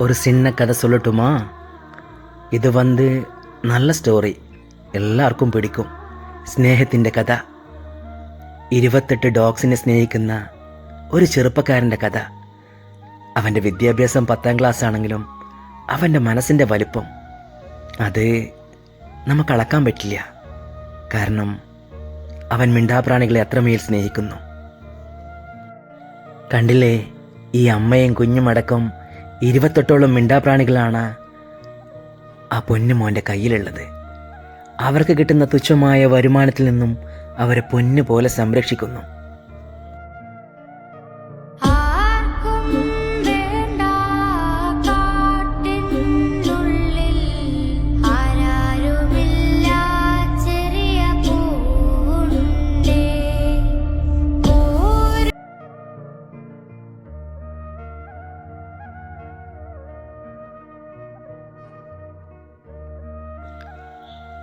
ஒரு சின்ன கதை சொல்லட்டுமா ഇത് വന്ന് നല്ല സ്റ്റോറി എല്ലാവർക്കും പിടിക്കും സ്നേഹത്തിൻ്റെ കഥ ഇരുപത്തെട്ട് ഡോഗ്സിനെ സ്നേഹിക്കുന്ന ഒരു ചെറുപ്പക്കാരൻ്റെ കഥ അവൻ്റെ വിദ്യാഭ്യാസം പത്താം ക്ലാസ് ആണെങ്കിലും അവൻ്റെ മനസ്സിൻ്റെ വലിപ്പം അത് നമുക്ക് അളക്കാൻ പറ്റില്ല കാരണം അവൻ മിണ്ടാപ്രാണികളെ അത്രമേൽ സ്നേഹിക്കുന്നു കണ്ടില്ലേ ഈ അമ്മയും കുഞ്ഞുമടക്കം ഇരുപത്തെട്ടോളം മിണ്ടാപ്രാണികളാണ് ആ പൊന്നു മോന്റെ കയ്യിലുള്ളത്. അവർക്ക് കിട്ടുന്ന തുച്ഛമായ വരുമാനത്തിൽ നിന്നും അവരെ പൊന്നു പോലെ സംരക്ഷിക്കുന്നു.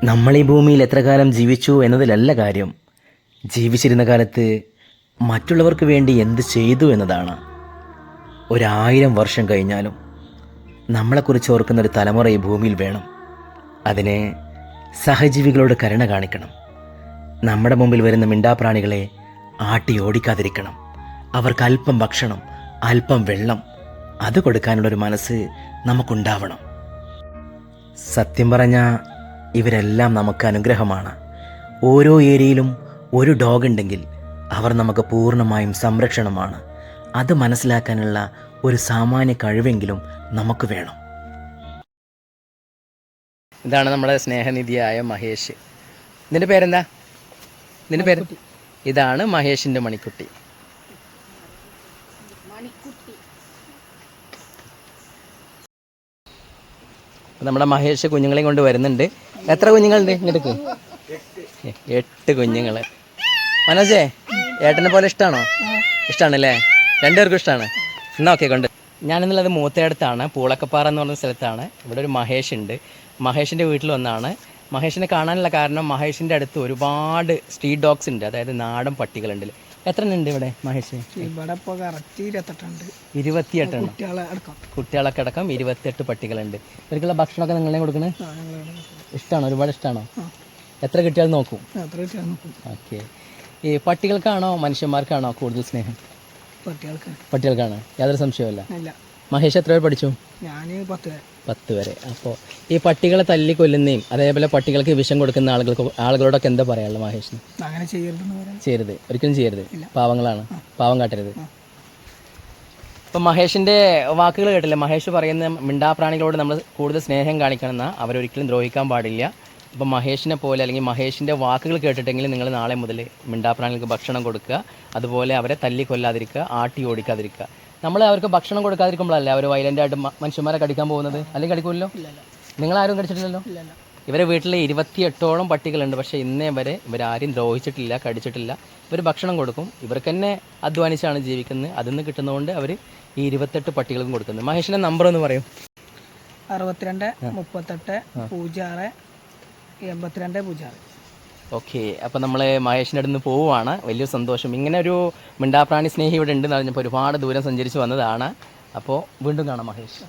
നമ്മൾ ഈ ഭൂമിയിൽ എത്ര കാലം ജീവിച്ചു എന്നതിലല്ല കാര്യം. ജീവിച്ചിരുന്ന കാലത്ത് മറ്റുള്ളവർക്ക് വേണ്ടി എന്ത് ചെയ്തു എന്നതാണ്. ഒരായിരം വർഷം കഴിഞ്ഞാലും നമ്മളെക്കുറിച്ച് ഓർക്കുന്ന ഒരു തലമുറ ഈ ഭൂമിയിൽ വേണം. അതിനെ സഹജീവികളോട് കരുണ കാണിക്കണം. നമ്മുടെ മുമ്പിൽ വരുന്ന മിണ്ടാപ്രാണികളെ ആട്ടി ഓടിക്കാതിരിക്കണം. അവർക്ക് അല്പം ഭക്ഷണം അല്പം വെള്ളം അത് കൊടുക്കാനുള്ളൊരു മനസ്സ് നമുക്കുണ്ടാവണം. സത്യം പറഞ്ഞ ഇവരെല്ലാം നമുക്ക് അനുഗ്രഹമാണ്. ഓരോ ഏരിയയിലും ഒരു ഡോഗ് ഉണ്ടെങ്കിൽ അവർ നമുക്ക് പൂർണമായും സംരക്ഷണമാണ്. അത് മനസ്സിലാക്കാനുള്ള ഒരു സാമാന്യ കഴിവെങ്കിലും നമുക്ക് വേണം. ഇതാണ് നമ്മുടെ സ്നേഹനിധിയായ മഹേഷ്. നിന്റെ പേരെന്താ? നിന്റെ പേര്? ഇതാണ് മഹേഷിന്റെ മണിക്കുട്ടി. നമ്മുടെ മഹേഷ് കുഞ്ഞുങ്ങളെയും കൊണ്ട് വരുന്നുണ്ട്. എത്ര കുഞ്ഞുങ്ങളുണ്ട് ഇങ്ങോട്ടേക്ക്? എട്ട് കുഞ്ഞുങ്ങൾ മനോജേ ഏട്ടനെ പോലെ ഇഷ്ടമാണോ ഇഷ്ടമാണല്ലേ രണ്ടുപേർക്കും ഇഷ്ടമാണ് എന്നാ ഓക്കെ കൊണ്ട്. ഞാനെന്നുള്ളത് മൂത്തയടുത്താണ് പൂളക്കപ്പാറ എന്ന് പറഞ്ഞ സ്ഥലത്താണ്. ഇവിടെ ഒരു മഹേഷ് ഉണ്ട്. മഹേഷിന്റെ വീട്ടിൽ ഒന്നാണ്. മഹേഷിനെ കാണാനുള്ള കാരണം മഹേഷിന്റെ അടുത്ത് ഒരുപാട് സ്ട്രീറ്റ് ഡോഗ്സ് ഉണ്ട്. അതായത് നാടൻ പട്ടികളുണ്ട് എത്ര ഉണ്ട് ഇവിടെ മഹേഷ്? ഇവിടെ ഇപ്പോൾ കറക്റ്റ് ഇരുപത്തെട്ടുണ്ട് ഇരുപത്തിയെട്ടെണ്ണം കുട്ടികളെ അടക്കം. കുട്ടികളൊക്കെ അടക്കം ഇരുപത്തിയെട്ട് പട്ടികളുണ്ട്. ഇവർക്കുള്ള ഭക്ഷണമൊക്കെ നിങ്ങളെ കൊടുക്കണേ? ഇഷ്ടമാണോ ഒരുപാട് ഇഷ്ടമാണോ എത്ര കിട്ടിയാൽ നോക്കും. എത്ര കുട്ടികൾ നോക്കും. ഓക്കെ. ഈ പട്ടികൾക്കാണോ മനുഷ്യന്മാർക്കാണോ കൂടുതൽ സ്നേഹം? പട്ടികൾക്കാണ് പട്ടികൾക്കാണ്. യാതൊരു സംശയമല്ല മഹേഷ് എത്ര വരെ പഠിച്ചു? ഞാൻ പത്ത് വരെ. പത്ത് വരെ. അപ്പോൾ ഈ പട്ടികളെ തല്ലി കൊല്ലുന്നതും അതേപോലെ പട്ടികൾക്ക് വിഷം കൊടുക്കുന്ന ആളുകൾക്ക് ആളുകളോടൊക്കെ എന്താ പറയാനുള്ളത് മഹേഷിന്? അങ്ങനെ പറയാൻ ചെയ്യരുത്. ഒരിക്കലും ചെയ്യരുത്. പാവങ്ങളാണ്. പാവം കാട്ടരുത്. ഇപ്പം മഹേഷിന്റെ വാക്കുകൾ കേട്ടില്ല? മഹേഷ് പറയുന്ന മിണ്ടാപ്രാണികളോട് നമ്മൾ കൂടുതൽ സ്നേഹം കാണിക്കണം എന്നാൽ അവരൊരിക്കലും ദ്രോഹിക്കാൻ പാടില്ല. ഇപ്പം മഹേഷിനെ പോലെ അല്ലെങ്കിൽ മഹേഷിന്റെ വാക്കുകൾ കേട്ടിട്ടെങ്കിൽ നിങ്ങൾ നാളെ മുതൽ മിണ്ടാപ്രാണികൾക്ക് ഭക്ഷണം കൊടുക്കുക. അതുപോലെ അവരെ തല്ലി കൊല്ലാതിരിക്കുക ആട്ടി ഓടിക്കാതിരിക്കുക. നമ്മൾ അവർക്ക് ഭക്ഷണം കൊടുക്കാതിരിക്കുമ്പോഴല്ലേ അവർ വയലന്റായിട്ട് മനുഷ്യന്മാരെ കടിക്കാൻ പോകുന്നത്? അല്ലെങ്കിൽ കടിക്കുമല്ലോ നിങ്ങളാരും കടിച്ചിട്ടില്ലല്ലോ? ഇവരെ വീട്ടിൽ ഇരുപത്തിയെട്ടോളം പട്ടികളുണ്ട്. പക്ഷേ ഇന്നേ വരെ ഇവരാരും ദ്രോഹിച്ചിട്ടില്ല കടിച്ചിട്ടില്ല. ഇവർ ഭക്ഷണം കൊടുക്കും. ഇവർക്ക് തന്നെ അധ്വാനിച്ചാണ് ജീവിക്കുന്നത്. അതിൽ നിന്ന് കിട്ടുന്നതുകൊണ്ട് അവർ ഈ ഇരുപത്തെട്ട് പട്ടികൾക്കും കൊടുക്കുന്നത്. മഹേഷിന്റെ നമ്പർ ഒന്ന് പറയും. അറുപത്തിരണ്ട് മുപ്പത്തെട്ട് പൂജ്യം ആറ് എൺപത്തിരണ്ട് പൂജ്യം ആറ് ഓക്കെ അപ്പോൾ നമ്മൾ മഹേഷിന്റെ അടുത്ത് നിന്ന് പോവുകയാണ് വലിയ സന്തോഷം. ഇങ്ങനെ ഒരു മിണ്ടാപ്രാണി സ്നേഹി ഇവിടെ ഉണ്ടെന്ന് പറഞ്ഞപ്പോൾ ഒരുപാട് ദൂരം സഞ്ചരിച്ച് വന്നതാണ്. അപ്പോൾ വീണ്ടും കാണാം മഹേഷ്.